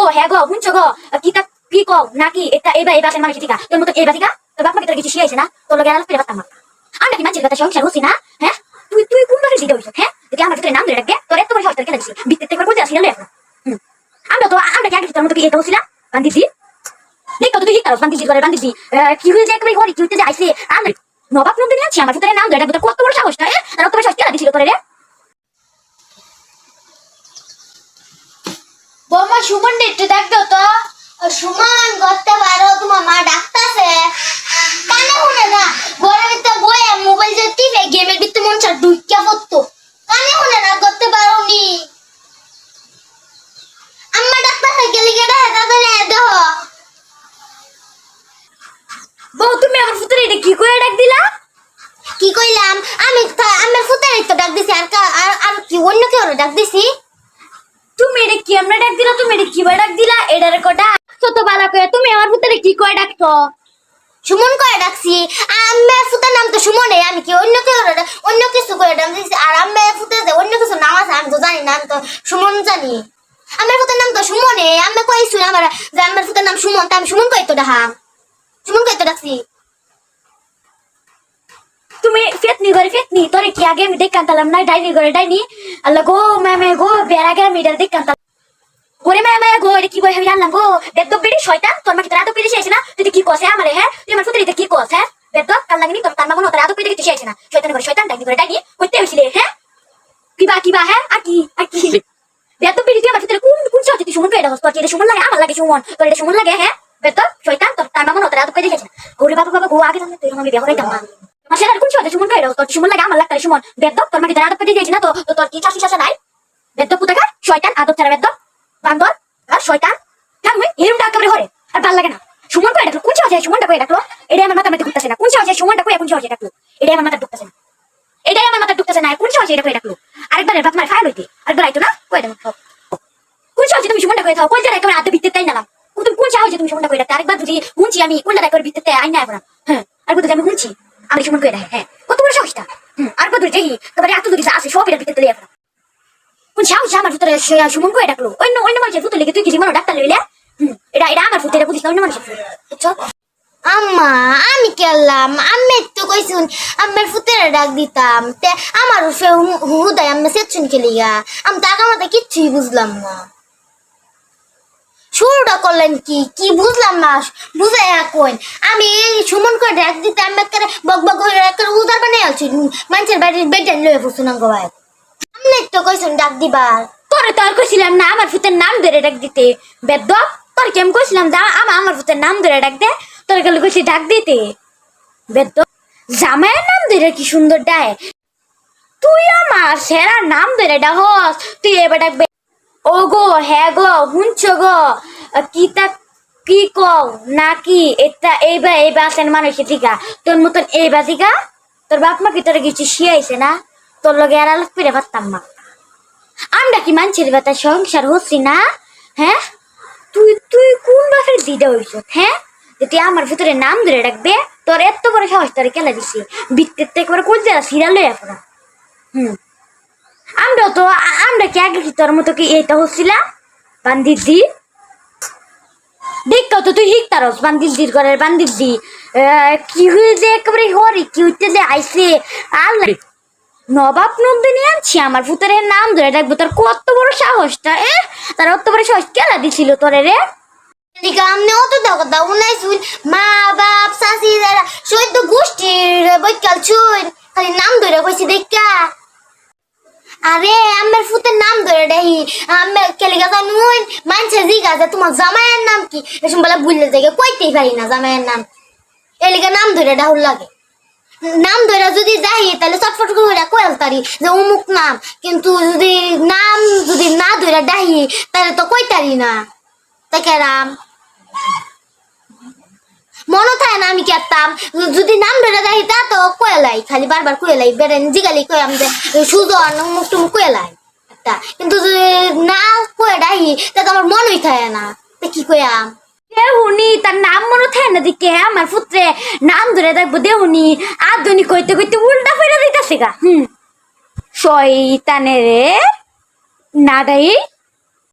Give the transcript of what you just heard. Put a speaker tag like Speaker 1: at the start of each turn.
Speaker 1: গো হ্যাঁ গো, শুনছ গো? কি তা, কি কও? নাকি এটা, এবার এবার মানুষ ঠিক তোর মতো এবার ঠিক তোর বাপ মাকে তোর কিছু শিয়াইছে না? তোর লগে আলাপ করে পারতাম না আমরা কি মানুষের কথা সংসার হচ্ছি না? হ্যাঁ? তুই তুই কোন বারে দিতে হইছ হ্যাঁ? যদি আমার ভিতরে নাম ধরে রাখবে, তোর এত বড় সাহস তোর কেন দিছি বিত্তে করে বলতে এখন। হুম। আমরা তো, আমরা কি আগে তোর মতো কি এটা হচ্ছি না বান্দি দি দেখ তো তুই হিকার বান্দি দি করে বান্দি দি কি হয়ে যায় একবার হরি কি হতে যাইছে আমরা নবাব নন্দিনী আছি, আমার ভিতরে নাম ধরে রাখবে, তোর কত বড় সাহস না হ্যাঁ বড় সাহস কেন দিছিল তোর রে?
Speaker 2: বৌমা সুমন একটু দেখতো তো সুমন করতে পারো তোমার মা ডাকতাছে। কানে শুনে না? ঘরের ভিতরে বয়ে মোবাইল যে টিপে গেমের ভিতরে মন চার ঢুকিয়া পড়তো। কানে শুনে না? করতে পারো নি আম্মা ডাকতাছে গেলি হেতা তো নে দেহ।
Speaker 1: বউ তুমি আমার ভিতরে এটা কি করে ডাক দিলা?
Speaker 2: কি কইলাম? আমি আমার ফুতারি তো ডাক দিছি আর আর আর কি অন্য কেউ ডাক দিছি?
Speaker 1: তুমি এটা কি? আমরা ডাক দিলা তুমি এটা কি ডাক দিলা? এটার কটা? ছোট বালা কয়ে তুমি আমার ভিতরে কি করে ডাকছো
Speaker 2: সুমন করে ডাকছি? আমার ফুতার নাম তো সুমনে আমি কি অন্য কেউ অন্য কিছু করে ডাক দিছি? আর আমার ফুতে যে অন্য কিছু নাম আছে আমি তো জানি না আমি তো সুমন জানি। আমার ফুতার নাম তো সুমনে আমি কইছি আমার যে আমার ফুতার নাম সুমন তা আমি সুমন কই তো ডাহা। সুমন কই তো ডাকছি।
Speaker 1: তুমি ফেতনি করে ফেতনি তোরে কি আগে আমি দেখ কান্তালাম না? ডাইনি করে ডাইনি? আল্লাহ গো ম্যামে গো বেড়া গে আমি এটা দেখ কান্তাম ওরে ম্যামে গো এটা কি বই আমি জানলাম গো? বেদ্য বেড়ি শয়তান তোর মাকে তোর আদব পেড়ে শেষ না। তুই তো কি হ্যাঁ আমারে হ্যাঁ তুই আমার ফুতরিতে কি কস হ্যাঁ বেদ্য কাল লাগনি তোর তার মামন তোর আদব পেড়ে কিছু শেষ না। শয়তান করে শয়তান ডাইনি করে ডাইনি কইতে হইছিলে হ্যাঁ কিবা কিবা হ্যাঁ আর কি আর কি? বেদ্য বেড়ি তুই আমার ফুতরে কোন কোন সাথে তুই সুমন করে এটা হস তোর কি এটা সুমন লাগে? আমার লাগে সুমন। তোর এটা সুমন লাগে হ্যাঁ বেদ্য শয়তান তোর তার মামন তোর আদব পেড়ে শেষ না। ওরে বাবা বাবা গো আগে জানলে তুই আমি বিয়ে করাইতাম না মাসে আর না শয়তান আর শয়তান। থাকবে এরম ডাক করে ঘরে আর ভালো লাগে না। সুমন করে ডাকলো? কোন সুমনটা করে ডাকলো? আমার মাথার মধ্যে ঢুকতেছে না। কোন সাহসে সুমনটা করে কোন সাহসে ডাকলো? এটাই আমার মাথা ঢুকতেছে না। এটাই না। কোন সাহসে এটা করে ডাকলো? আরেকবার বাপ মার ফাইল হইতে। আরেকবার না? কই দেবো কোন তুমি সুমনটা করে থাও নালাম। তুমি কোন সাহসে তুমি সুমনটা করে ডাকতে? আরেকবার যদি শুনছি আমি কোনটা করে ভিত্তিতে আইনা এখন। হ্যাঁ আরেকবার যদি আমি শুনছি আমি সুমন করে হ্যাঁ কত বড় সাহসটা আরেকবার যদি দেখি একেবারে এত যদি আছে, সব এটা ভিত্তিতে লিয়ে এখন কোন সাহস আমার ভিতরে সুমন করে ডাকলো? অন্য অন্য মানুষের ভিতরে লেগে তুই কি জীবন ডাক্তার লইলে? এটা এটা আমার ভিতরে বুঝিস না, অন্য মানুষের বুঝছ?
Speaker 2: আম্মা, আমি কেলাম আমি তো কইছুন আমার ফুতের ডাক দিতাম। তে আমার সে হুদাই আমি সেচুন খেলিগা আমি তো আগামাতে কিচ্ছুই বুঝলাম না। শুরুটা করলেন কি? কি বুঝলাম না, বুঝে কইন। আমি এই সুমন করে ডাক দিতে আমি একটা বক বক একটা উদার বানিয়ে আছি মানুষের বাড়ির বেডে লয়ে আঙ্গ ভাই। আমি তো কইছুন ডাক দিবার।
Speaker 1: তোরে তো আর কইছিলাম না, আমার ভূতের নাম ধরে ডাক দিতে। বেদ্য তোর কেম কইছিলাম দা আমার আমার ভূতের নাম ধরে ডাক দে। তোর গেলে কইছি ডাক দিতে। বেদ্য জামাইয়ের নাম ধরে কি সুন্দর ডায় তুই আমার সেরা নাম ধরে ডাহস তুই এবার ডাকবে ও গো হ্যাঁ গো, শুনছ গো? কি তা, কি কও? নাকি এটা, এইবার এই বাসের মানুষের দিঘা তোর মতন এই বাদিকা তোর বাপ মা কি তোর কিছু শিয়াইছে না? তোর লগে আর আলাপ করে পারতাম মা আমরা কি মানুষের বেতা সংসার হচ্ছি না? হ্যাঁ? তুই তুই কোন বাসের দিদা হইছ হ্যাঁ? যদি আমার ভিতরে নাম ধরে রাখবে, তোর এত বড় সাহস তোর কেলা দিছি? বৃত্তের থেকে করে কোন জায়গা সিরিয়াল লইয়া পড়া। হুম। আমরা তো, আমরা কি আগে কি তোর মতো কি এটা হচ্ছিলাম বান্দির দি দেখ তো তুই হিকতারস বান্দির দির ঘরের বান্দির দি কি হয়ে যে একেবারে হরি, কি হইতে যে আইসে আল্লাহ। নবাব নন্দিনী আনছি, আমার ভূতের নাম ধরে রাখব, তোর কত বড় সাহসটা, এ? তার অত বড় সাহস কেলা দিছিল তোরে রে?
Speaker 2: শুন মা, বাপ গোষ্ঠীর বৈকাল খালি নাম ধরে দেখা। আরে আমার ফুতের নাম ধরে দেহি আমি কেলে গাছা, নুন মানছে জিগা যে তোমার জামাইয়ের নাম কি? এসব বলে বুঝলে দেখে কইতেই পারি না জামাইয়ের নাম। এলিকে নাম ধরে ডাহুল লাগে। নাম ধরে যদি যাই তাহলে চটফট করে কয়েল তারি যে অমুক নাম। কিন্তু যদি নাম যদি না ধরে ডাহি তাহলে তো কইতারি না। তাকে রাম মনে থাকে না, আমি কেতাম যদি নাম ধরে যাই, তা তো কয়েলাই। খালি বারবার কয়েলাই। বেরেন জিগালি কয়ে, আমি সুজন মুখ টুমুক কয়েলাই। একটা। কিন্তু না কয়ে ডাহি, তা আমার মনই থাকে না। তা কি কয়াম?
Speaker 1: দেহুনি, তার নাম মনে থাকে না দিকে আমার পুত্রে নাম ধরে দেখব দেহুনি। আধুনিক কইতে কইতে উল্টা ফেরা দিতেছে গা। হুম। শয়তানের। নাডাই